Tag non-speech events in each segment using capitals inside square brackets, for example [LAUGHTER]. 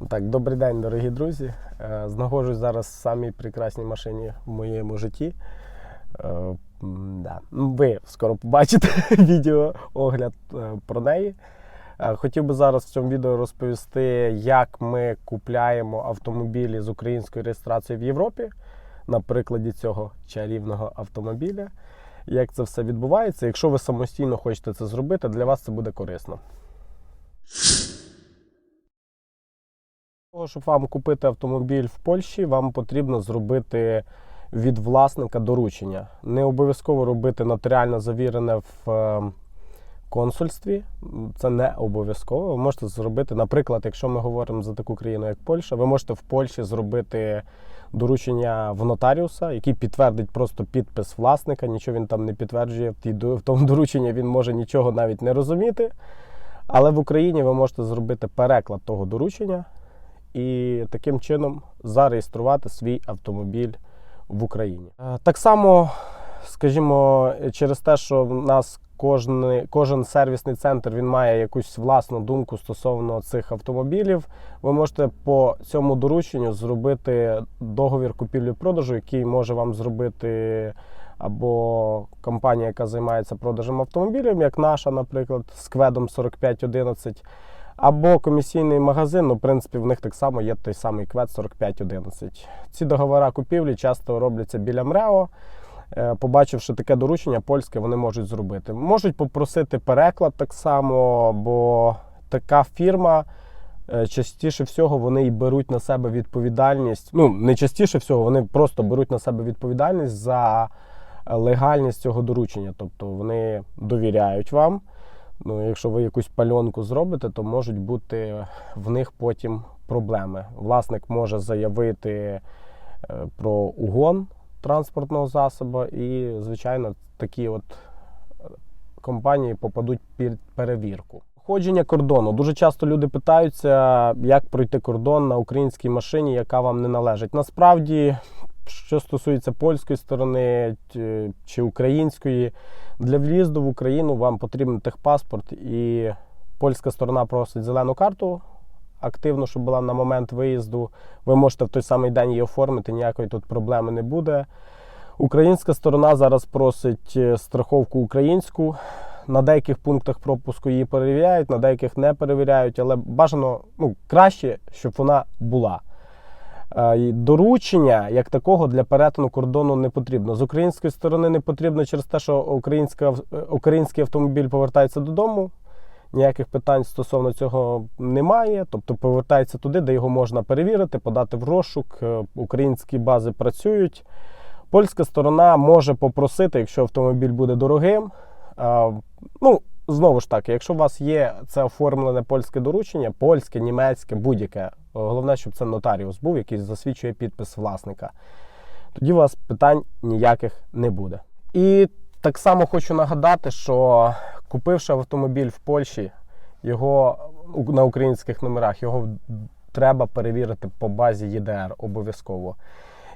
Так, добрий день, дорогі друзі. Е, Знаходжусь зараз в самій прекрасній машині в моєму житті. Е, да. Ну, Ви скоро побачите [LAUGHS] відео огляд е, про неї. Хотів би зараз в цьому відео розповісти, як ми купляємо автомобілі з українською реєстрацією в Європі на прикладі цього чарівного автомобіля. Як це все відбувається. Якщо ви самостійно хочете це зробити, для вас це буде корисно. Того, щоб вам купити автомобіль в Польщі, вам потрібно зробити від власника доручення. Не обов'язково робити нотаріально завірене в е, консульстві. Це не обов'язково. Ви можете зробити, наприклад, якщо ми говоримо за таку країну, як Польща, ви можете в Польщі зробити доручення в нотаріуса, який підтвердить просто підпис власника, нічого він там не підтверджує. В тому дорученні він може нічого навіть не розуміти. Але в Україні ви можете зробити переклад того доручення і таким чином зареєструвати свій автомобіль в Україні. Е, Так само, скажімо, через те, що в нас кожен, кожен сервісний центр він має якусь власну думку стосовно цих автомобілів. Ви можете по цьому дорученню зробити договір купівлі-продажу, який може вам зробити або компанія, яка займається продажем автомобілів, як наша, наприклад, з кведом 4511. Або комісійний магазин, ну, в принципі, в них так само є той самий квет 4511. Ці договори купівлі часто робляться біля МРЕО. Е, Побачивши таке доручення, польське вони можуть зробити. Можуть попросити переклад так само, бо така фірма е, частіше всього вони і беруть на себе відповідальність. Ну, не частіше всього, вони просто беруть на себе відповідальність за легальність цього доручення. Тобто вони довіряють вам. Ну, якщо ви якусь пальонку зробите, то можуть бути в них потім проблеми. Власник може заявити е, про угон транспортного засобу, і, звичайно, такі от е, компанії попадуть під перевірку. Ходження кордону. Дуже часто люди питаються, як пройти кордон на українській машині, яка вам не належить. Насправді, що стосується польської сторони чи української, для в'їзду в Україну вам потрібен техпаспорт, і польська сторона просить зелену карту активно, щоб була на момент виїзду. Ви можете в той самий день її оформити, ніякої тут проблеми не буде. Українська сторона зараз просить е, страховку українську. На деяких пунктах пропуску її перевіряють, на деяких не перевіряють, але бажано ну, краще, щоб вона була. Е, Доручення як такого для перетину кордону не потрібно. З української сторони не потрібно через те, що українська, е, український автомобіль повертається додому. Ніяких питань стосовно цього немає. Тобто повертається туди, де його можна перевірити, подати в розшук. Е, Українські бази працюють. Польська сторона може попросити, якщо автомобіль буде дорогим. Ну, знову ж таки, якщо у вас є це оформлене польське доручення, польське, німецьке, будь-яке, головне, щоб це нотаріус був, який засвідчує підпис власника. Тоді у вас питань ніяких не буде. І так само хочу нагадати, що купивши автомобіль в Польщі, його на українських номерах, його треба перевірити по базі ЄДР обов'язково.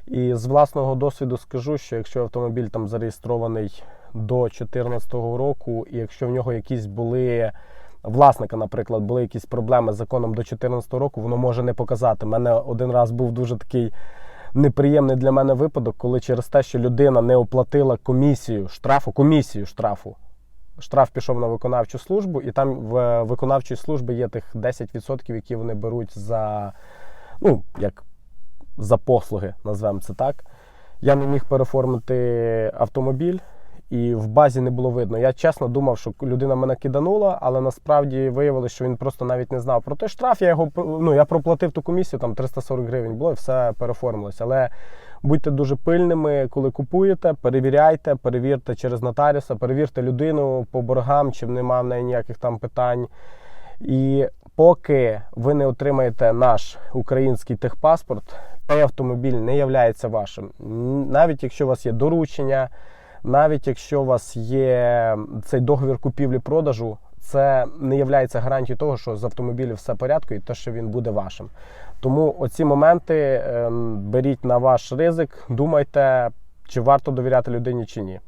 І з власного досвіду скажу, що якщо автомобіль там зареєстрований до 2014 року, і якщо в нього якісь були власника, наприклад, були якісь проблеми з законом до 2014 року, воно може не показати. У мене один раз був дуже такий неприємний для мене випадок, коли через те, що людина не оплатила комісію штрафу, комісію штрафу. Штраф пішов на виконавчу службу, і там в виконавчій службі є тих 10%, які вони беруть за, ну, як за послуги, назвемо це так. Я не міг переформити автомобіль, і в базі не було видно. Я чесно думав, що людина мене киданула, але насправді виявилося, що він просто навіть не знав про той штраф. Я його ну, я проплатив ту комісію, там 340 гривень було, і все переформилося. Але будьте дуже пильними, коли купуєте, перевіряйте, перевірте через нотаріуса, перевірте людину по боргам, чи немає в неї ніяких там питань. І поки ви не отримаєте наш український техпаспорт, цей автомобіль не є вашим. Навіть якщо у вас є доручення, навіть якщо у вас є цей договір купівлі-продажу, це не є гарантією того, що з автомобілем все в порядку і те, що він буде вашим. Тому оці моменти ем, беріть на ваш ризик, думайте, чи варто довіряти людині чи ні.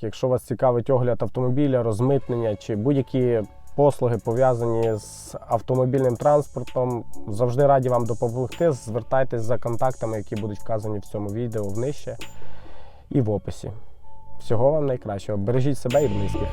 Якщо вас цікавить огляд автомобіля, розмитнення чи будь-які послуги пов'язані з автомобільним транспортом. Завжди раді вам допомогти. Звертайтесь за контактами, які будуть вказані в цьому відео внижче і в описі. Всього вам найкращого. Бережіть себе і близьких.